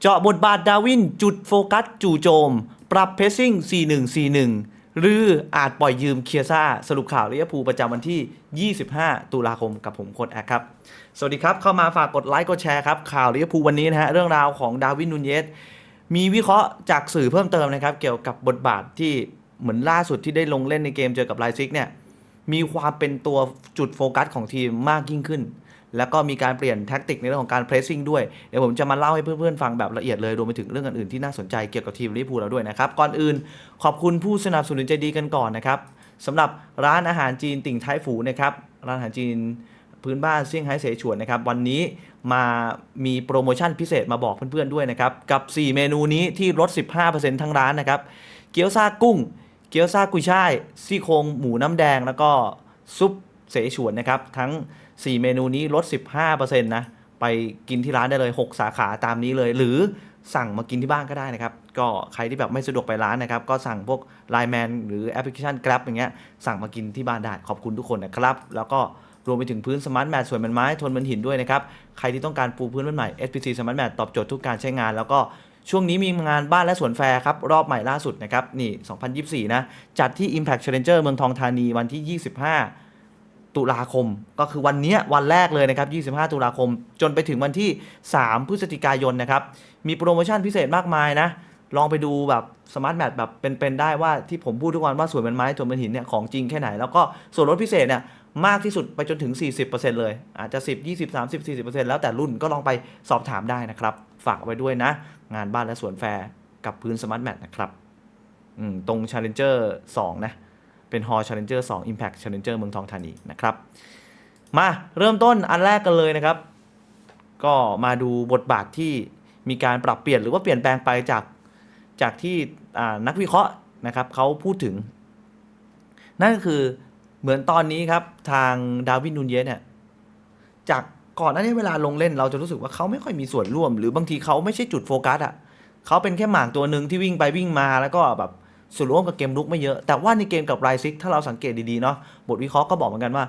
เจาะบทบาทดาวินจุดโฟกัสจู่โจม ปรับเพซซิ่ง 4141 หรืออาจปล่อยยืมเคียซ่า สรุปข่าวลิเวอร์พูลประจำวันที่ 25 ตุลาคมกับผมโค้ดแอคครับ สวัสดีครับ เข้ามาฝากกดไลค์กดแชร์ครับ ข่าวลิเวอร์พูลวันนี้นะฮะ เรื่องราวของดาวินนูนเยสมีวิเคราะห์จากสื่อเพิ่มเติมนะครับ เกี่ยวกับบทบาทที่เหมือนล่าสุดที่ได้ลงเล่นในเกมเจอกับไลซิกเนี่ยมีความเป็นตัวจุดโฟกัสของทีมมากยิ่งขึ้น แล้วก็มีการเปลี่ยนแท็กติกในเรื่องของการเพรสซิ่งด้วย เดี๋ยวผมจะมาเล่าให้เพื่อนๆฟังแบบละเอียดเลย รวมไปถึงเรื่องอื่นๆที่น่าสนใจเกี่ยวกับทีมลิเวอร์พูลเราด้วยนะครับ ก่อนอื่นขอบคุณผู้สนับสนุนใจดีกันก่อนนะครับสำหรับร้านอาหารจีนติ่งไทฝูนะครับ ร้านอาหารจีนพื้นบ้านเซี่ยงไฮ้เสฉวนนะครับ วันนี้มามีโปรโมชั่นพิเศษมาบอกเพื่อนๆด้วยนะครับ กับ 4 เมนูนี้ที่ลด 15%ทั้งร้านนะครับ เกี๊ยวซากุ้ง เกี๊ยวซากุยช่าย ซี่โครงหมูน้ำแดง แล้วก็ซุปเสฉวนนะครับ ทั้ง 4 เมนูนี้ลด 15%นะ ไปกินที่ร้านได้เลย 6 สาขาตามนี้เลย หรือสั่งมากินที่บ้านก็ได้นะครับ ก็ใครที่แบบไม่สะดวกไปร้านนะครับ ก็สั่งพวก Line Man หรือแอปพลิเคชัน Grab อย่างเงี้ย สั่งมากินที่บ้านได้ ขอบคุณทุกคนนะครับ แล้วก็รวมไปถึงพื้นสมาร์ทแมทสวยเหมือนไม้ทนเหมือนหินด้วยนะครับ ใครที่ต้องการปูพื้นบ้านใหม่ SPC Smart Mat ตอบโจทย์ทุกการใช้งาน แล้วก็ช่วงนี้มีงานบ้านและสวนแฟร์ครับ รอบใหม่ล่าสุดนะครับ นี่ 2024 นะ จัดที่ Impact Challenger เมืองทองธานีวันที่ 25 ตุลาคม ก็คือวันนี้วันแรกเลยนะครับ 25 ตุลาคม จนไปถึงวันที่ 3 พฤศจิกายนนะครับ มีโปรโมชั่นพิเศษมากมายนะ ลองไปดูแบบสมาร์ทแมทแบบเป็นๆได้ว่าที่ผมพูดทุกวันว่าสวยเหมือนไม้ทนเหมือนหินเนี่ยของจริงแค่ไหน แล้วก็ส่วนลดพิเศษเนี่ยมากที่สุดไปจนถึง 40%เลย อาจจะ 10 20 30 40%แล้วแต่รุ่นก็ลองไปสอบถามได้นะครับ ฝากไว้ด้วยนะ งานบ้านและสวนแฟร์กับพื้นสมาร์ทแมทนะครับตรง Challenger 2 นะ เป็น Hall Challenger 2 Impact Challenger เมืองทองธานีนะครับ มาเริ่มต้นอันแรกกันเลยนะครับ ก็มาดูบทบาทที่มีการปรับเปลี่ยนหรือว่าเปลี่ยนแปลงไปจากจากที่นักวิเคราะห์นะครับเขาพูดถึง นั่นก็คือเหมือนตอนนี้ครับทางดาวินนูนเยสเนี่ยจากก่อนหน้านี้เวลาลงเล่นเราจะรู้สึกว่าเขาไม่ค่อยมีส่วนร่วม หรือบางทีเขาไม่ใช่จุดโฟกัสอะเขาเป็นแค่หมากตัวหนึ่งที่วิ่งไปวิ่งมาแล้วก็แบบ ส่วนร่วมกับเกมลุกไม่เยอะ แต่ว่าในเกมกับไรซิกถ้าเราสังเกตดีๆเนาะบทวิเคราะห์ก็บอกเหมือนกันว่า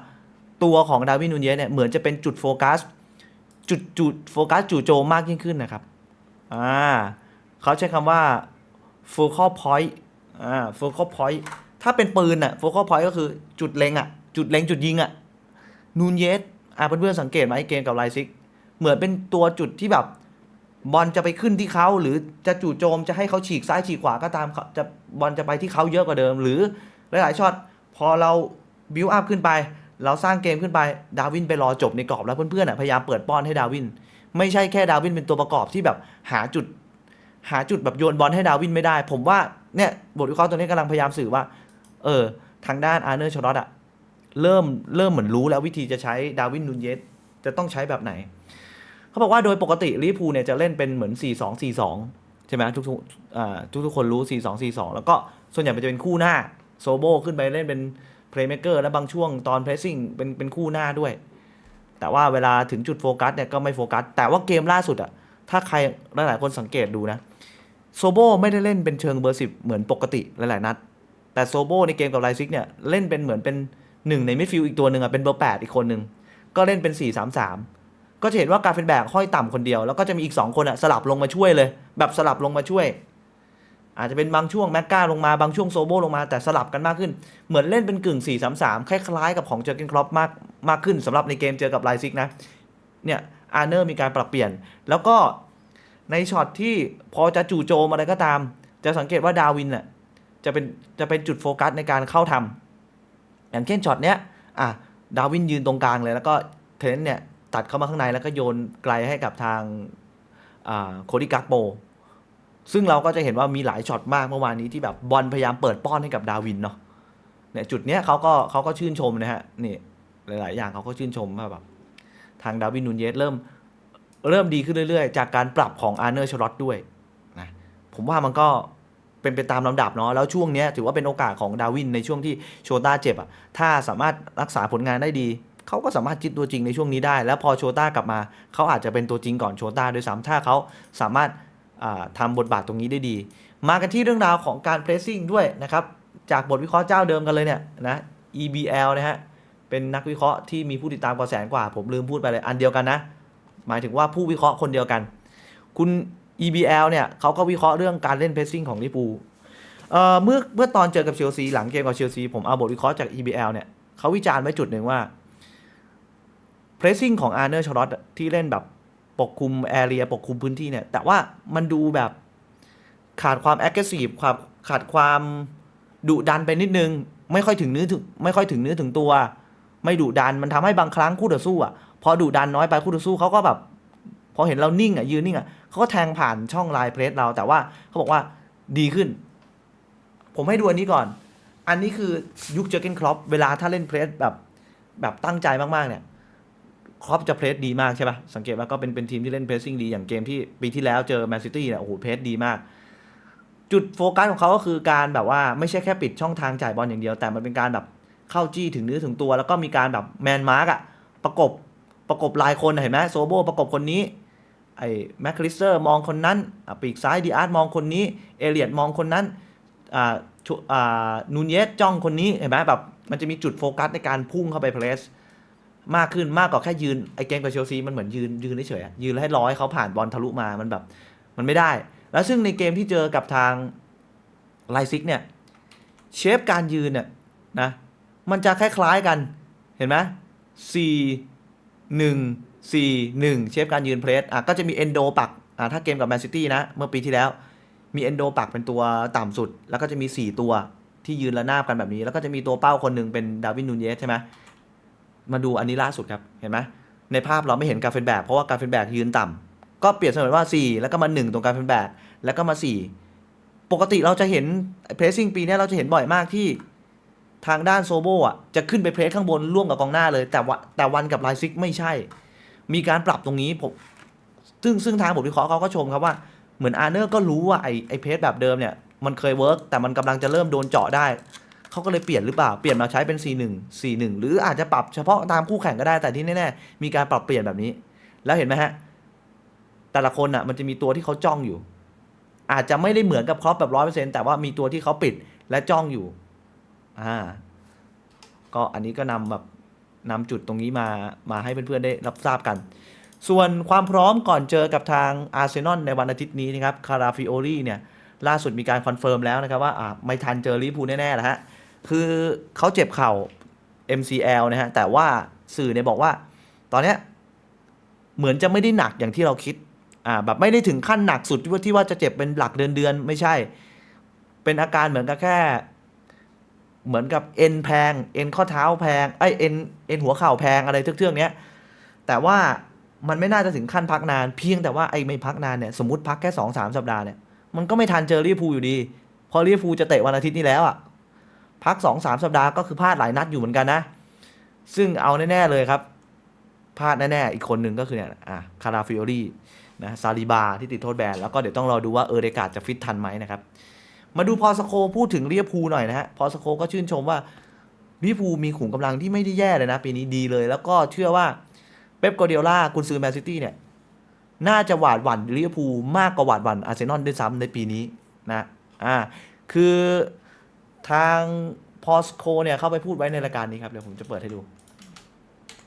ตัวของดาวินนูนเยสเนี่ยเหมือนจะเป็นจุดโฟกัสจุดจุดโฟกัสจู่โจมมากยิ่งขึ้นนะครับอ่าเขาใช้คำว่า focal point อ่า focal point ถ้าเป็นปืนอะ focal point ก็คือจุดเล็งอะจุดเล็งจุดยิงอะนูนเยสอ่าเพื่อนๆสังเกตไหมเกมกับไลซิก เหมือนเป็นตัวจุดที่แบบ บอลจะไปขึ้นที่เขาหรือจะจู่โจมจะให้เขาฉีกซ้ายฉีกขวาก็ตามเขาจะบอลจะไปที่เขาเยอะกว่าเดิม หรือหลายๆช็อตพอเราบิวอัพขึ้นไป เราสร้างเกมขึ้นไปดาวินไปรอจบในกรอบแล้วเพื่อนๆพยายามเปิดป้อนให้ดาวิน ไม่ใช่แค่ดาวินเป็นตัวประกอบที่แบบหาจุด หาจุดแบบโยนบอลให้ดาวินไม่ได้ ผมว่าเนี่ยบทวิเคราะห์ตัวนี้กำลังพยายามสื่อว่า เออ ทางด้านอาร์เนอร์ชอรอตอะเริ่มเริ่มเหมือนรู้แล้ววิธีจะใช้ดาวินนูนเยสจะต้องใช้แบบไหน เขาบอกว่าโดยปกติลิพูเนี่ยจะเล่นเป็นเหมือน 4 2 4 2 ใช่ไหมทุกทุกทุกทุกคนรู้ 4 2 4 2 แล้วก็ส่วนใหญ่มันจะเป็นคู่หน้าโซโบขึ้นไปเล่นเป็นเพลย์เมเกอร์และบางช่วงตอนเพรสซิ่งเป็นเป็นคู่หน้าด้วย แต่ว่าเวลาถึงจุดโฟกัสเนี่ยก็ไม่โฟกัส แต่ว่าเกมล่าสุดอะถ้าใครหลายๆคนสังเกตดูนะโซโบไม่ได้เล่นเป็นเชิงเบอร์สิบเหมือนปกติหลายๆนัด แต่โซโบในเกมกับไลซิกเนี่ยเล่นเป็นเหมือนเป็นหนึ่งในมิดฟิลด์อีกตัวหนึ่งอะเป็นเบอร์แปดอีกคนหนึ่งก็เล่นเป็น4 3 3 ก็จะเห็นว่ากาเป็นแบกห้อยต่ำคนเดียว แล้วก็จะมีอีก 2 คนอะสลับลงมาช่วยเลย แบบสลับลงมาช่วย อาจจะเป็นบางช่วงแม็กกาลงมาบางช่วงโซโบลงมาแต่สลับกันมากขึ้น เหมือนเล่นเป็นกึ่ง 4 3 3 คล้ายๆ กับของเจอร์เกนครอปมากมากขึ้นสำหรับในเกมเจอกับไลซิกนะเนี่ยอาร์เนอร์มีการปรับเปลี่ยน แล้วก็ในช็อตที่พอจะจู่โจมอะไรก็ตาม จะสังเกตว่าดาวินน่ะจะเป็นจะเป็นจุดโฟกัสในการเข้าทำอย่างเช่นช็อตเนี้ยอะดาวินยืนตรงกลางเลยแล้วก็เทรนเนี่ย ตัดเข้ามาข้างในแล้วก็โยนไกลให้กับทางโคดิกักโป ซึ่งเราก็จะเห็นว่ามีหลายช็อตมากเมื่อวานนี้ที่แบบบอลพยายามเปิดป้อนให้กับดาวินเนาะเนี่ยจุดเนี้ยเขาก็เขาก็ชื่นชมนะฮะนี่หลาย ๆ อย่างเขาก็ชื่นชมว่าแบบทางดาวินนูนเยสเริ่มเริ่มดีขึ้นเรื่อย ๆ จากการปรับของอาร์เนอร์ชลอตด้วยนะผมว่ามันก็เป็นไปตามลำดับเนาะแล้วช่วงเนี้ยถือว่าเป็นโอกาสของดาวินในช่วงที่โชต้าเจ็บอะถ้าสามารถรักษาผลงานได้ดี เขาก็สามารถจิตตัวจริงในช่วงนี้ได้ แล้วพอโชต้ากลับมาเขาอาจจะเป็นตัวจริงก่อนโชต้าด้วยซ้ำถ้าเขาสามารถอ่าทำบทบาทตรงนี้ได้ดี มากันที่เรื่องราวของการเพรสซิ่งด้วยนะครับจากบทวิเคราะห์เจ้าเดิมกันเลยเนี่ยนะ EBL นะฮะเป็นนักวิเคราะห์ที่มีผู้ติดตามกว่าแสนกว่า ผมลืมพูดไปเลยอันเดียวกันนะ หมายถึงว่าผู้วิเคราะห์คนเดียวกัน คุณ EBL เนี่ยเขาก็วิเคราะห์เรื่องการเล่นเพ s ซิ่งของลิเวอร์พูเอ่อเมื่อเมื่อตอนเจอกับเชลซีหลังเกมกับเชลซีผมเอาบทวิเคราะห์จาก EBL เนี่ยเขาวิจารณ์ไว้จุดหนึ่งว่า เพ s ซิ่งของอาร์เนอร์ชอรอตที่เล่นแบบปกคลุมแอเรียปกคลุมพื้นที่เนี่ย แต่ว่ามันดูแบบขาดความแอคทีฟความขาดความดุดันไปนิดนึง ไม่ค่อยถึงเนื้อถึงไม่ค่อยถึงเนื้อถึงตัว ไม่ดุดันมันทำให้บางครั้งคู่ต่อสู้อะพอดุดันน้อยไปคู่ต่อสู้เขาก็แบบ พอเห็นเรานิ่งอะยืนนิ่งอะเขาก็แทงผ่านช่องไลน์เพรสเรา แต่ว่าเขาบอกว่าดีขึ้น ผมให้ดูอันนี้ก่อน อันนี้คือยุคเจอร์เกนครอปเวลาถ้าเล่นเพรสแบบแบบตั้งใจมากๆเนี่ย ครอปจะเพรสดีมากใช่ปะสังเกตว่าก็เป็นเป็นทีมที่เล่นเพรสซิ่งดี อย่างเกมที่ปีที่แล้วเจอแมนซิตี้เนี่ยโอ้โหเพรสดีมาก จุดโฟกัสของเขาก็คือการแบบว่าไม่ใช่แค่ปิดช่องทางจ่ายบอลอย่างเดียว แต่มันเป็นการแบบเข้าจี้ถึงเนื้อถึงตัว แล้วก็มีการแบบแมนมาร์กอะประกบประกบลายคนเห็นไหมโซโบประกบคนนี้ไอ้แมคคริสเตอร์มองคนนั้นปีกซ้ายดีอาร์ตมองคนนี้เอเลียดมองคนนั้นอ่าชุอ่านูนเยสจ้องคนนี้เห็นไหมแบบมันจะมีจุดโฟกัสในการพุ่งเข้าไปเพรส มากขึ้นมากกว่าแค่ยืนไอ้เกมกับเชลซีมันเหมือนยืนยืนเฉยๆอะยืนแล้วให้ร้อยเขาผ่านบอลทะลุมามันแบบ มันไม่ได้ แล้วซึ่งในเกมที่เจอกับทางไลซิกเนี่ยเชฟการยืนเนี่ยนะมันจะคล้ายๆกันเห็นไหมสี่หนึ่งสี่หนึ่งเชฟการยืนเพรสอะก็จะมีเอนโดปักอะถ้าเกมกับแมนซิตี้นะ เมื่อปีที่แล้ว มีเอนโดปักเป็นตัวต่ำสุด แล้วก็จะมี 4 ตัวที่ยืนระนาบกันแบบนี้ แล้วก็จะมีตัวเป้าคนหนึ่งเป็นดาวินนูนเยสใช่ไหม มาดูอันนี้ล่าสุดครับ เห็นไหมในภาพเราไม่เห็นกาเฟนแบกเพราะว่ากาเฟนแบกยืนต่ำก็เปรียบเสมือนว่า 4 แล้วก็มา 1 ตรงกาเฟนแบกแล้วก็มา 4 ปกติเราจะเห็นเพรสซิ่งปีนี้เราจะเห็นบ่อยมากที่ทางด้านโซโบอะจะขึ้นไปเพรสข้างบนร่วมกับกองหน้าเลย แต่ว่าแต่วันกับไลซิกไม่ใช่ มีการปรับตรงนี้ผมซึ่งซึ่งทางบทวิเคราะห์เขาก็ชมครับว่าเหมือนอาร์เนอร์ก็รู้ว่าไอ้ไอ้เพจแบบเดิมเนี่ยมันเคยเวิร์กแต่มันกำลังจะเริ่มโดนเจาะได้ เขาก็เลยเปลี่ยนหรือเปล่า เปลี่ยนมาใช้เป็น C1 C1 หรืออาจจะปรับเฉพาะตามคู่แข่งก็ได้ แต่ที่แน่ๆ มีการปรับเปลี่ยนแบบนี้ แล้วเห็นไหมฮะ แต่ละคนอะมันจะมีตัวที่เขาจ้องอยู่ อาจจะไม่ได้เหมือนกับครอปแบบร้อยเปอร์เซ็นต์แต่ว่ามีตัวที่เขาปิดและจ้องอยู่ อ่า ก็อันนี้ก็นำแบบนำจุดตรงนี้มา มาให้เพื่อนๆได้รับทราบกัน ส่วนความพร้อมก่อนเจอกับทางอาร์เซนอลในวันอาทิตย์นี้นะครับ คาราฟิโอลีเนี่ยล่าสุดมีการคอนเฟิร์มแล้วนะครับว่าไม่ทันเจอลิพูแน่ๆแล้วฮะ คือเขาเจ็บเข่า MCL นะฮะ แต่ว่าสื่อเนี่ยบอกว่า ตอนเนี้ยเหมือนจะไม่ได้หนักอย่างที่เราคิด อ่า แบบไม่ได้ถึงขั้นหนักสุดที่ว่าที่ว่าจะเจ็บเป็นหลักเดือนเดือนไม่ใช่ เป็นอาการเหมือนกับแค่ เหมือนกับเอ็นแพง เอ็นข้อเท้าแพง ไอเอ็น เอ็นหัวเข่าแพงอะไรเทื่อกๆเนี้ย แต่ว่ามันไม่น่าจะถึงขั้นพักนาน เพียงแต่ว่าไอ้ไม่พักนานเนี่ย สมมติพักแค่สองสามสัปดาห์เนี่ย มันก็ไม่ทันเจอลิเวอร์พูอยู่ดี พอลิเวอร์พูจะเตะวันอาทิตย์นี้แล้วอะ พักสองสามสัปดาห์ก็คือพลาดหลายนัดอยู่เหมือนกันนะ ซึ่งเอาแน่ ๆ เลยครับพลาดแน่ ๆ อีกคนหนึ่งก็คือเนี่ยอะคาราฟิโอลีนะซาลิบาที่ติดโทษแบน แล้วก็เดี๋ยวต้องรอดูว่าเออเดกาดจะฟิตทันไหมนะครับ มาดูพอสโคพูดถึงเวอร์พูหน่อยนะฮะพอสโคก็ชื่นชมว่าลิพูมีขุมกำลังที่ไม่ได้แย่เลยนะ ปีนี้ดีเลย แล้วก็เชื่อว่าเป๊ปกวาร์ดิโอลากุนซือแมนซิตี้เนี่ย น่าจะหวาดหวั่นลิเวอร์พูลมากกว่าหวาดหวั่นอาร์เซนอลด้วยซ้ำในปีนี้นะอ่าคือ ทางพอสโคเนี่ยเข้าไปพูดไว้ในรายการนี้ครับ เดี๋ยวผมจะเปิดให้ดู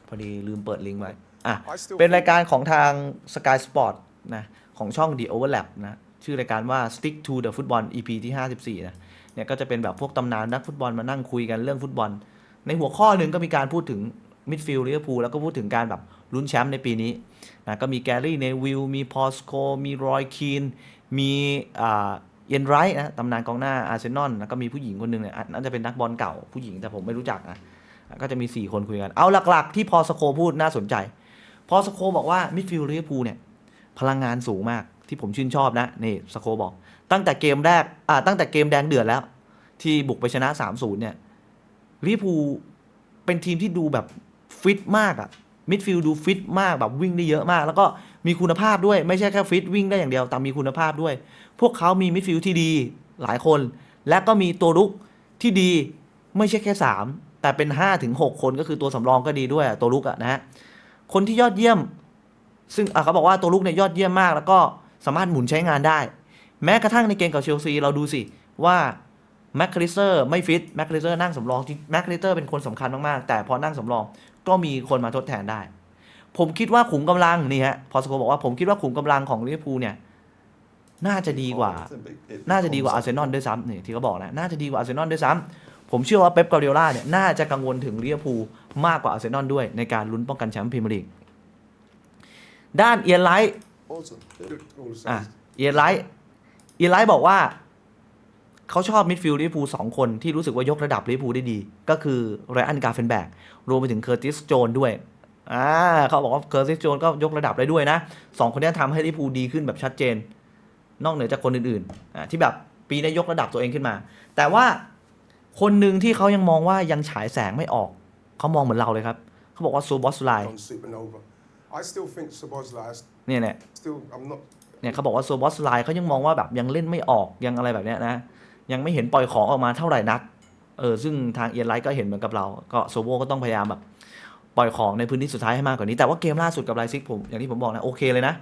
พอดีลืมเปิดลิงก์ไว้อะเป็นรายการของทาง Sky Sport นะของช่อง The Overlap นะชื่อรายการว่า Stick to the Football EP ที่ 54 นะเนี่ยก็จะเป็นแบบพวกตำนานนักฟุตบอลมานั่งคุยกันเรื่องฟุตบอล ในหัวข้อหนึ่งก็มีการพูดถึงมิดฟิลด์ลิเวอร์พูลแล้วก็พูดถึงการแบบลุ้นแชมป์ในปีนี้นะก็มีแกรี่เนวิลมีพอสโคมีรอยคีนมีอ่า เยนไรท์นะตำนานกองหน้าอาร์เซนอลแล้วก็มีผู้หญิงคนหนึ่งเนี่ยอะน่าจะเป็นนักบอลเก่าผู้หญิงแต่ผมไม่รู้จักนะก็จะมี 4 คนคุยกัน เอาหลักๆ ที่พอสโคพูดน่าสนใจ พอสโคบอกว่ามิดฟิลด์ลิเวอร์พูลเนี่ยพลังงานสูงมากที่ผมชื่นชอบนะนี่สโคบอก ตั้งแต่เกมแรกอ่าตั้งแต่เกมแดงเดือดแล้ว ที่บุกไปชนะ 3-0 เนี่ยลิเวอร์พูลเป็นทีมที่ดูแบบฟิตมากอะ มิดฟิลด์ดูฟิตมากแบบวิ่งได้เยอะมาก แล้วก็มีคุณภาพด้วยไม่ใช่แค่ฟิตวิ่งได้อย่างเดียวแต่มีคุณภาพด้วย พวกเขามีมิดฟิลด์ที่ดีหลายคน และก็มีตัวรุกที่ดีไม่ใช่แค่ 3 แต่เป็น5-6คนก็คือตัวสำรองก็ดีด้วยตัวรุกอะนะฮะคนที่ยอดเยี่ยม ซึ่งเขาบอกว่าตัวลุกเนี่ยยอดเยี่ยมมาก แล้วก็สามารถหมุนใช้งานได้ แม้กระทั่งในเกมกับเชลซีเราดูสิว่าแม็กคริสเตอร์ไม่ฟิตแม็กคริสเตอร์นั่งสำรองแม็กคริสเตอร์เป็นคนสำคัญมาก ๆ แต่พอนั่งสำรอง ก็มีคนมาทดแทนได้ ผมคิดว่าขุมกำลังนี่ฮะพอสโคบอกว่าผมคิดว่าขุมกำลังของลิเวอร์พูลเนี่ยน่าจะดีกว่า น่าจะดีกว่าอาร์เซนอลด้วยซ้ำนี่ที่เขาบอกนะ น่าจะดีกว่าอาร์เซนอลด้วยซ้ำผมเชื่อว่าเป๊ปการ์ดิโอลาเนี่ย น่าจะกังวลถึงลิเวอร์พูลมากกว่าอาร์เซนอลด้วย ในการลุ้นป้องกันแชมป์พรีเมียร์ลีก ด้านเอียนไลท์อะเอียนไลท์เอียนไลท์บอกว่า เขาชอบมิดฟิลด์ลิเวอร์พูลสองคนที่รู้สึกว่ายกระดับลิเวอร์พูลได้ดี ก็คือไรอันกาเฟนแบกรวมไปถึงเคอร์ติสโจนด้วยอ่าเขาบอกว่าเคอร์ติสโจนก็ยกระดับได้ด้วยนะสองคนนี้ทำให้ลิเวอร์พูลดีขึ้นแบบชัดเจน นอกเหนือจากคนอื่นๆอ่าที่แบบปีนี้ยกระดับตัวเองขึ้นมา แต่ว่าคนหนึ่งที่เขายังมองว่ายังฉายแสงไม่ออก เขามองเหมือนเราเลยครับ เขาบอกว่าซูบอสไล on supernova. I still think Sabozla is เนี่ยเนี่ย still. I'm not. เนี่ยเขาบอกว่าโซบอสไลน์เขายังมองว่าแบบยังเล่นไม่ออกยังอะไรแบบเนี้ยนะ ยังไม่เห็นปล่อยของออกมาเท่าไหร่นัก เออซึ่งทางเอียนไลท์ก็เห็นเหมือนกับเรา ก็โซโวก็ต้องพยายามแบบปล่อยของในพื้นที่สุดท้ายให้มากกว่านี้ แต่ว่าเกมล่าสุดกับไลซิกผมอย่างที่ผมบอกนะโอเคเลยนะ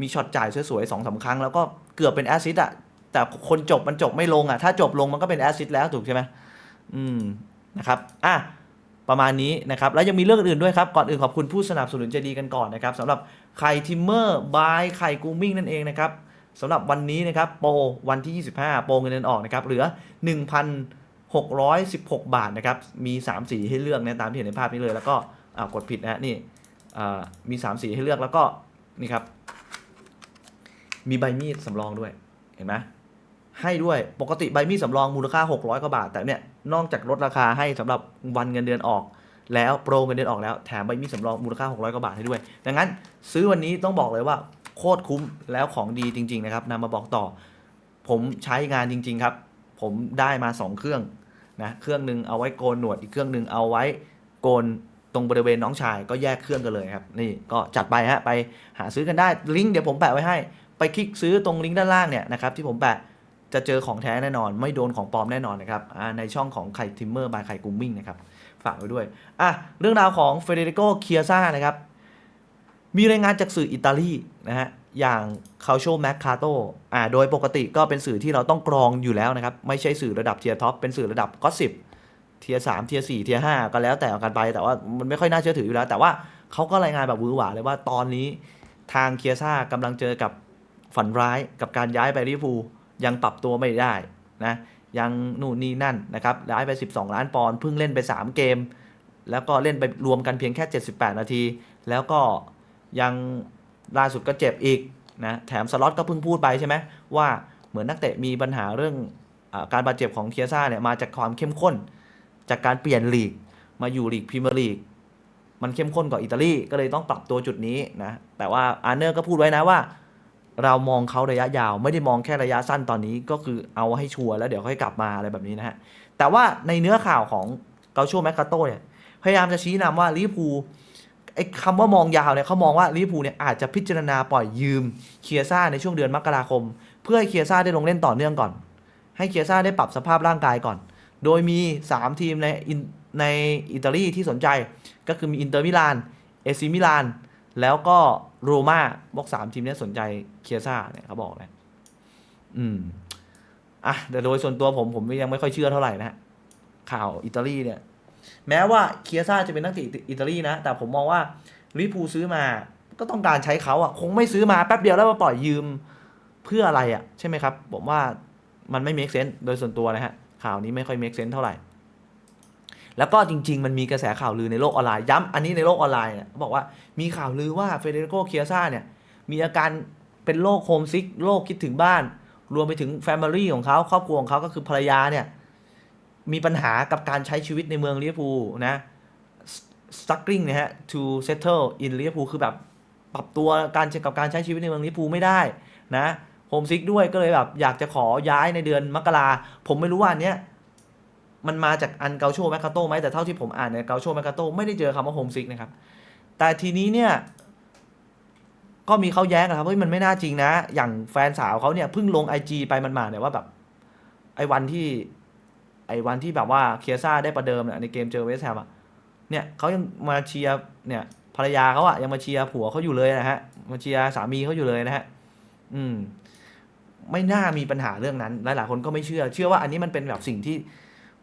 มีช็อตจ่ายสวยๆสองสามครั้ง แล้วก็เกือบเป็นแอสซิสต์อะแต่คนจบมันจบไม่ลงอะถ้าจบลงมันก็เป็นแอสซิสต์แล้วถูกใช่ไหมอืมนะครับอะประมาณนี้นะครับ แล้วยังมีเรื่องอื่นด้วยครับ ก่อนอื่นขอบคุณผู้สนับสนุนใจดีกันก่อนนะครับสำหรับไข่ทิมเมอร์บายไข่กูมิ่งนั่นเองนะครับ สำหรับวันนี้นะครับโปรวันที่ 25 โปรเงินเดือนออกนะครับเหลือ 1,616 บาทนะครับมี 3 สีให้เลือกนะตามที่เห็นในภาพนี้เลย แล้วก็กดผิดนะนี่อ่ามี 3 สีให้เลือกแล้วก็นี่ครับมีใบมีดสำรองด้วยเห็นไหมให้ด้วยปกติใบมีดสำรองมูลค่า 600 กว่าบาท แต่เนี่ยนอกจากลดราคาให้สำหรับวันเงินเดือนออก แล้วโปรเงินเดือนออกแล้วแถมใบมีดสำรองมูลค่า 600 กว่าบาทให้ด้วย ดังนั้นซื้อวันนี้ต้องบอกเลยว่า โคตรคุ้มแล้วของดีจริง ๆ นะครับนำมาบอกต่อ ผมใช้งานจริง ๆ ครับ ผมได้มา 2 เครื่องนะเครื่องหนึ่งเอาไว้โกนหนวดอีกเครื่องหนึ่งเอาไว้โกนตรงบริเวณน้องชายก็แยกเครื่องกันเลยครับ นี่ก็จัดไปฮะไปหาซื้อกันได้ลิงก์เดี๋ยวผมแปะไว้ให้ ไปคลิกซื้อตรงลิงก์ด้านล่างเนี่ยนะครับที่ผมแปะจะเจอของแท้แน่นอน ไม่โดนของปลอมแน่นอนนะครับในช่องของไข่ทิมเมอร์บายไข่กุมมิ่งนะครับฝากไว้ด้วยอะเรื่องราวของเฟเดริโกเคียซ่านะครับ มีรายงานจากสื่ออิตาลีนะฮะอย่าง c a l c i o Mercato อ่าโดยปกติก็เป็นสื่อที่เราต้องกรองอยู่แล้วนะครับ ไม่ใช่สื่อระดับเทียร์ท็อปเป็นสื่อระดับก็สิบเทียร์สามเทียร์สี่เทียร์ห้าก็แล้วแต่กันไป แต่ว่ามันไม่ค่อยน่าเชื่อถืออยู่แล้ว แต่ว่าเขาก็รายงานแบบวือหวาเลยว่าตอนนี้ทางเคียซ่ากำลังเจอกับฝันร้ายกับการย้ายไปลิเวอร์พูลยังปรับตัวไม่ได้นะยังนู่นนี่นั่นนะครับย้ายไป 12 ล้านปอนด์เพิ่งเล่นไป 3 เกม แล้วก็เล่นไปรวมกันเพียงแค่ 78 นาที แล้วก็ ยังล่าสุดก็เจ็บอีกนะแถมสล็อตก็เพิ่งพูดไปใช่ไหมว่าเหมือนนักเตะมีปัญหาเรื่องอการบาดเจ็บของเคียซ่าเนี่ยมาจากความเข้มข้น จากการเปลี่ยนลีก มาอยู่ลีกพรีเมียร์ลีกมันเข้มข้นกว่าอิตาลีก็เลยต้องปรับตัวจุดนี้นะแต่ว่าอาร์เนอร์ก็พูดไว้นะว่า เรามองเขาระยะยาว ไม่ได้มองแค่ระยะสั้นตอนนี้ก็คือเอาให้ชัวร์แล้วเดี๋ยวค่อยกลับมาอะไรแบบนี้นะฮะแต่ว่าในเนื้อข่าวของเกาโชแมคคาโตเนี่ยพยายามจะชี้นำว่าลิเวอร์พูล ไอ้คำว่ามองยาวเนี่ยเขามองว่าลิเวอร์พูลเนี่ยอาจจะพิจารณาปล่อยยืมเคียซ่าในช่วงเดือนมกราคม เพื่อให้เคียซ่าได้ลงเล่นต่อเนื่องก่อน ให้เคียซ่าได้ปรับสภาพร่างกายก่อน โดยมี 3 ทีมในในอิตาลีที่สนใจก็คือมีอินเตอร์มิลานเอซิมิลานแล้วก็โรม่าบอกสามทีมนี้สนใจเคียซ่าเนี่ยเขาบอกนะอืมอะแต่โดยส่วนตัวผมผมยังไม่ค่อยเชื่อเท่าไหร่นะฮะข่าวอิตาลีเนี่ย แม้ว่าเคียซ่าจะเป็นนักเตะอิตาลีนะ แต่ผมมองว่าลิเวอร์พูซื้อมาก็ต้องการใช้เขาอะ คงไม่ซื้อมาแป๊บเดียวแล้วมาปล่อยยืมเพื่ออะไรอะ ใช่ไหมครับ ผมว่ามันไม่ make sense โดยส่วนตัวนะฮะ ข่าวนี้ไม่ค่อย make sense เท่าไหร่ แล้วก็จริง ๆ มันมีกระแสข่าวลือในโลกออนไลน์ย้ำอันนี้ในโลกออนไลน์เนี่ยเขาบอกว่ามีข่าวลือว่าเฟเดริโกเคียซ่าเนี่ยมีอาการเป็นโรคโฮมซิกโรคคิดถึงบ้าน รวมไปถึงแฟมิลี่ของเขาครอบครัวของเขาก็คือภรรยาเนี่ย มีปัญหากับการใช้ชีวิตในเมืองลิเวอร์พูลนะ struggling นะฮะ to settle in ลิเวอร์พูลคือแบบปรับตัวการกับการใช้ชีวิตในเมืองลิเวอร์พูลไม่ได้นะโฮมซิกด้วยก็เลยแบบอยากจะขอย้ายในเดือนมกราผมไม่รู้ว่าอันเนี้ยมันมาจากอันเกาโชแมคคาโตไหมแต่เท่าที่ผมอ่านในเกาโชแมคคาโตไม่ได้เจอคำว่าโฮมซิกนะครับ แต่ทีนี้เนี่ย ก็มีเขาแย้งนะครับเฮ้ยมันไม่น่าจริงนะ อย่างแฟนสาวเขาเนี่ยเพิ่งลงไอจไปมันมาเนี่ยว่าแบบไอ้วันที่ ไอ้วันที่แบบว่าเคียซ่าได้ประเดิมเนี่ยในเกมเจอเวสแฮมอะเนี่ยเขายังมาเชียร์เนี่ยภรรยาเขาอะยังมาเชียร์ผัวเขาอยู่เลยนะฮะมาเชียร์สามีเขาอยู่เลยนะฮะอืม ไม่น่ามีปัญหาเรื่องนั้น หลายๆคนก็ไม่เชื่อ เชื่อว่าอันนี้มันเป็นแบบสิ่งที่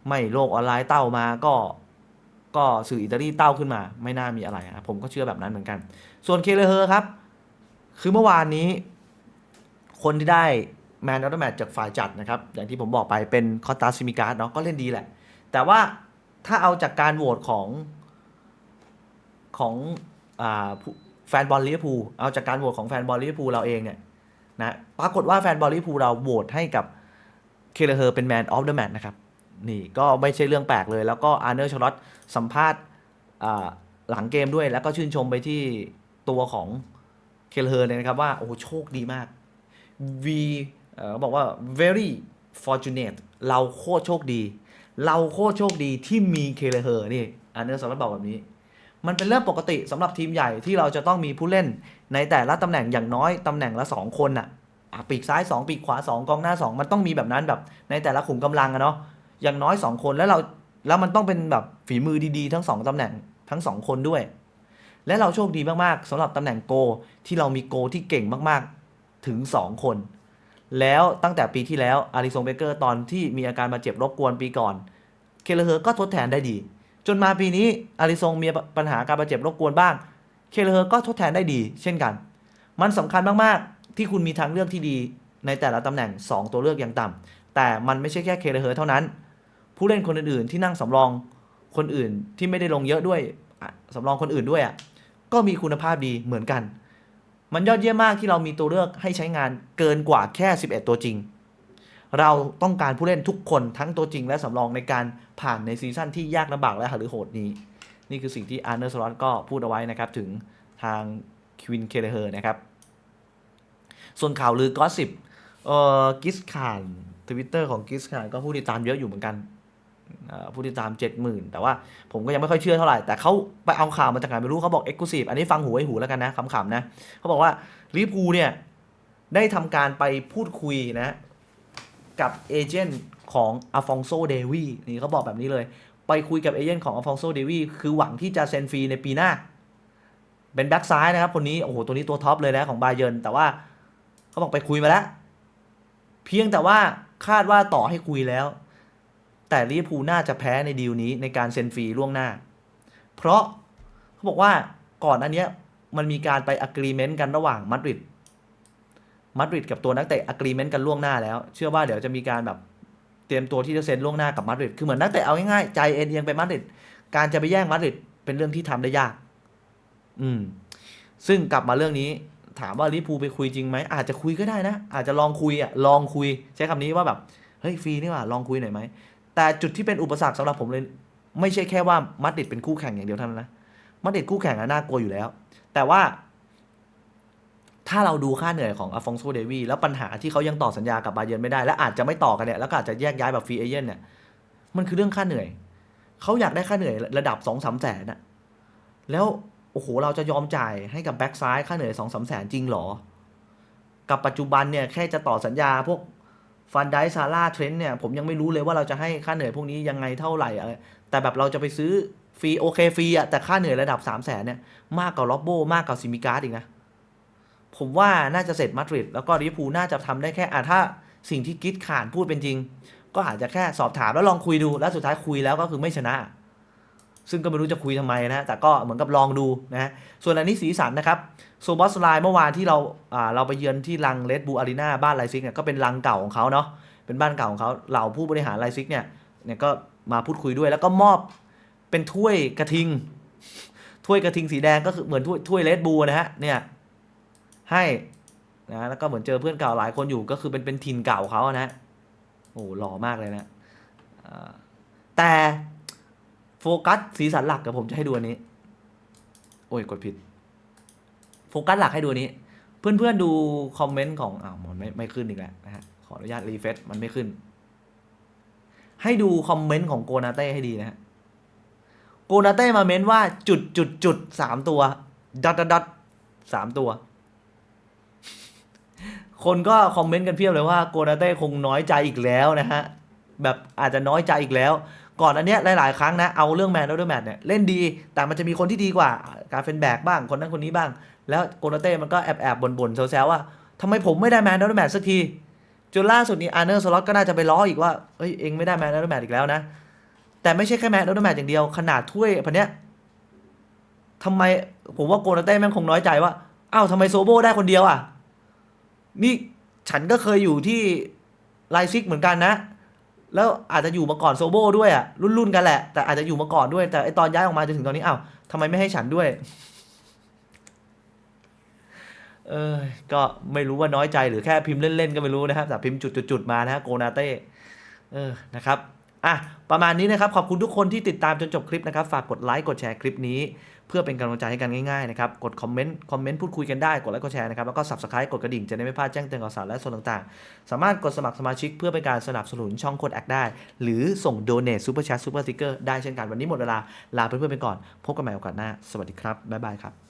ไม่โลกออนไลน์เต้ามาก็ก็สื่ออิตาลีเต้าขึ้นมา ไม่น่ามีอะไรนะผมก็เชื่อแบบนั้นเหมือนกัน ส่วนเคเลเฮอร์ครับ คือเมื่อวานนี้ คนที่ได้ แมนออฟเดอะแมตจากฝ่ายจัดนะครับ อย่างที่ผมบอกไปเป็นคอตาซิมิการ์ดเนาะก็เล่นดีแหละ แต่ว่าถ้าเอาจากการโหวตของของอแฟนบอลลิเวอร์พูลเอาจากการโหวตของแฟนบอลลิเวอร์พูลเราเองเนี่ยนะปรากฏว่าแฟนบอลลิเวอร์พูลเราโหวตให้กับเคเลเฮอร์เป็นแมนออฟเดอะแมตนะครับนี่ก็ไม่ใช่เรื่องแปลกเลย แล้วก็อาร์เนอร์ชลอตสัมภาษณ์หลังเกมด้วยแล้วก็ชื่นชมไปที่ตัวของเคลเฮอร์เลยนะครับว่า โอ้โหโชคดีมาก we เอ่อบอกว่า very fortunate เราโคตรโชคดี เราโคตรโชคดีที่มีเคลเฮอร์นี่อาร์เนอร์ชลอตบอกแบบนี้ มันเป็นเรื่องปกติสำหรับทีมใหญ่ที่เราจะต้องมีผู้เล่นในแต่ละตำแหน่งอย่างน้อยตำแหน่งละ 2 คนน่ะปีกซ้าย 2 ปีกขวา 2 กองหน้า 2 มันต้องมีแบบนั้นแบบในแต่ละขุมกำลังอะเนาะอย่างน้อย 2 คนแล้วเราแล้วมันต้องเป็นแบบฝีมือดีๆ ทั้ง 2ตำแหน่งทั้ง 2 คนด้วย และเราโชคดีมากๆสำหรับตำแหน่งโกที่เรามีโกที่เก่งมากๆถึง 2 คน แล้วตั้งแต่ปีที่แล้วอาริซงเบเกอร์ตอนที่มีอาการบาดเจ็บรบกวนปีก่อน เคเลเฮอร์ก็ทดแทนได้ดี จนมาปีนี้อาริซงมีปัญหาการบาดเจ็บรบกวนบ้าง เคเลเฮอร์ก็ทดแทนได้ดี เช่นกัน มันสำคัญมากๆ ที่คุณมีทางเลือกที่ดีในแต่ละตำแหน่ง 2 ตัวเลือกอย่างต่ำแต่มันไม่ใช่แค่เคเลเฮอร์เท่านั้น ผู้เล่นคนอื่นๆ ที่นั่งสำรองคนอื่นที่ไม่ได้ลงเยอะด้วยสำรองคนอื่นด้วยอะก็มีคุณภาพดีเหมือนกัน มันยอดเยี่ยมมากที่เรามีตัวเลือกให้ใช้งานเกินกว่าแค่ 11 ตัวจริง เราต้องการผู้เล่นทุกคนทั้งตัวจริงและสำรองในการผ่านในซีซั่นที่ยากลำบากและหฤโหดนี้ นี่คือสิ่งที่อาร์เนอร์สลอตก็พูดเอาไว้นะครับถึงทางควินเคเลเฮอร์นะครับ ส่วนข่าวลือกอสิบเอ่อกิสคานทวิตเตอร์ของกิสคานก็ผู้ติดตามเยอะอยู่เหมือนกัน ผู้ติดตาม 70,000 แต่ว่าผมก็ยังไม่ค่อยเชื่อเท่าไหร่ แต่เขาไปเอาข่าวมาจากไหนไม่รู้เขาบอกเอ็กซ์คลูซีฟอันนี้ฟังหูไว้หูแล้วกันนะขำๆนะเขาบอกว่าลิเวอร์พูเนี่ย ได้ทำการไปพูดคุยนะ กับเอเจนต์ของอ f ฟองโซเดวีนี่เขาบอกแบบนี้เลย ไปคุยกับเอเจนต์ของอ f ฟองโซเดวีคือหวังที่จะเซ็นฟรีในปีหน้า เป็นแบ็กซ้ายนะครับคนนี้โอ้โหตัวนี้ตัวท็อปเลยนะของบาเยิร์นแต่ว่าเขาบอกไปคุยมาแล้วเพียงแต่ว่าคาดว่าต่อให้คุยแล้ว แต่ลิเวอร์พูลน่าจะแพ้ในดีลนี้ในการเซ็นฟรีล่วงหน้า เพราะเขาบอกว่าก่อนอันเนี้ยมันมีการไปอะกรีเมนต์กันระหว่างมาดริดมาดริดกับตัวนักเตะ agreement กันล่วงหน้าแล้ว เชื่อว่าเดี๋ยวจะมีการแบบเตรียมตัวที่จะเซ็นล่วงหน้ากับมาดริดคือเหมือนนักเตะเอาง่ายๆใจเอ็นเอียงไปมาดริดการจะไปแย่งมาดริดเป็นเรื่องที่ทำได้ยาก อืม ซึ่งกลับมาเรื่องนี้ ถามว่าลิเวอร์พูไปคุยจริงไหมอาจจะคุยก็ได้นะ อาจจะลองคุยอะลองคุย ใช้คำนี้ว่าแบบเฮ้ยฟรีนี่ว่าลองคุยหน่อยไหม แต่จุดที่เป็นอุปสรรคสำหรับผมเลย ไม่ใช่แค่ว่ามาดริดเป็นคู่แข่งอย่างเดียวเท่านั้นนะมาดริดคู่แข่งอะน่ากลัวอยู่แล้ว แต่ว่า ถ้าเราดูค่าเหนื่อยของอ f ฟองโซเดวีแล้วปัญหาที่เขายังต่อสัญญากับบาเยนไม่ได้ และอาจจะไม่ต่อกันเนี่ยแล้วก็อาจจะแยกย้ายแบบฟรีเอเจนต์เนี่ยมันคือเรื่องค่าเหนื่อยเขาอยากได้ค่าเหนื่อยระดับสองสามแสนอะแล้วโอ้โหเราจะยอมจ่ายให้กับแบ็กซ้ายค่าเหนื่อยสองสามแสนจริงหรอ กับปัจจุบันเนี่ยแค่จะต่อสัญญาพวก ฟันไดซาร่าเทรนเนี่ยผมยังไม่รู้เลยว่าเราจะให้ค่าเหนื่อยพวกนี้ยังไงเท่าไหร่อะไรแต่แบบเราจะไปซื้อฟรีโอเคฟรีอะแต่ค่าเหนื่อยระดับสามแสนเนี่ยมากกว่าล็อบโบมากกว่าซิมิการ์ดอีกนะ ผมว่าน่าจะเสร็จมาดริดแล้วก็ลิเวอร์พูลน่าจะทำได้แค่อะถ้าสิ่งที่กิดขานพูดเป็นจริง ก็อาจจะแค่สอบถามแล้วลองคุยดูแล้วสุดท้ายคุยแล้วก็คือไม่ชนะ ซึ่งก็ไม่รู้จะคุยทำไมนะแต่ก็เหมือนกับลองดูนะส่วนอันนี้สีสันนะครับโซบอสไลน์เมื่อวานที่เราเราไปเยือนที่ลังเลดบูอารีนาบ้านไลซิกเนี่ยก็เป็นลังเก่าของเขาเนาะเป็นบ้านเก่าของเขาเหล่าผู้บริหารไลซิกเนี่ยเนี่ยก็มาพูดคุยด้วยแล้วก็มอบเป็นถ้วยกระทิง ถ้วยกระทิงสีแดงก็คือเหมือนถ้วยถ้วยเลดบูนะฮะเนี่ยให้นะแล้วก็เหมือนเจอเพื่อนเก่าหลายคนอยู่ก็คือเป็นเป็นถิ่นเก่าเขานะโอ้โหล่อมากเลยนะแต่ โฟกัสสีสันหลักกับผมจะให้ดูอันนี้ โอ้ยกดผิด โฟกัสหลักให้ดูนนี้ เพื่อนๆดูคอมเมนต์ของอ้าวมันไม่ไม่ขึ้นอีกแล้วนะฮะขออนุญาตรีเฟซมันไม่ขึ้น ให้ดูคอมเมนต์ของโกนาเต้ให้ดีนะฮะโกนาเต้มาเม้นว่าจุดจุดจุดสามตัวดอทดอทสามตัว คนก็คอมเมนต์กันเพียบเลยว่าโกนาเต้คงน้อยใจอีกแล้วนะฮะแบบอาจจะน้อยใจอีกแล้ว ก่อนอันเนี้ยหลาย ๆ ครั้งนะ เอาเรื่องแมนแล้วด้วยแมนเนี่ยเล่นดี แต่มันจะมีคนที่ดีกว่า การเป็นแบกบ้างคนนั้นคนนี้บ้าง แล้วโกนาเต้มันก็แอบแอบบ่นบ่นๆแซวๆว่าทำไมผมไม่ได้แมนแล้วด้วยแมนสักทีจนล่าสุดนี้อาร์เนอร์สล็อตก็น่าจะไปล้ออีกว่าเอ้ยเองไม่ได้แมนแล้วด้วยแมนอีกแล้วนะ แต่ไม่ใช่แค่แมนแล้วด้วยแมนอย่างเดียวขนาดถ้วยพันเนี้ยทำไมผมว่าโกนาเต้แม่งคงน้อยใจว่าอ้าวทำไมโซโบได้คนเดียวอะนี่ฉันก็เคยอยู่ที่ไลซิกเหมือนกันนะ แล้วอาจจะอยู่มาก่อนโซโบด้วยอะรุ่นๆกันแหละ แต่อาจจะอยู่มาก่อนด้วย แต่ไอตอนย้ายออกมาจนถึงตอนนี้อ้าวทำไมไม่ให้ฉันด้วย เออก็ไม่รู้ว่าน้อยใจหรือแค่พิมพ์เล่นๆก็ไม่รู้นะครับแต่พิมพ์จุดๆๆมานะฮะโกนาเต้เออนะครับ อะประมาณนี้นะครับ ขอบคุณทุกคนที่ติดตามจนจบคลิปนะครับ ฝากกดไลค์กดแชร์คลิปนี้ เพื่อเป็นกำลังใจให้กันง่ายๆนะครับ กดคอมเมนต์คอมเมนต์พูดคุยกันได้ กดไลค์กดแชร์นะครับ แล้วก็ subscribe กดกระดิ่งจะได้ไม่พลาดแจ้งเตือนข่าวสารและส่วนต่างๆ สามารถกดสมัครสมาชิกเพื่อเป็นการสนับสนุนช่องโคดแอคได้ หรือส่ง donate super chat super sticker ได้เช่นกันวันนี้หมดเวลาลาเพื่อนๆไปก่อน พบกันใหม่โอกาสหน้าสวัสดีครับบ๊ายบายครับ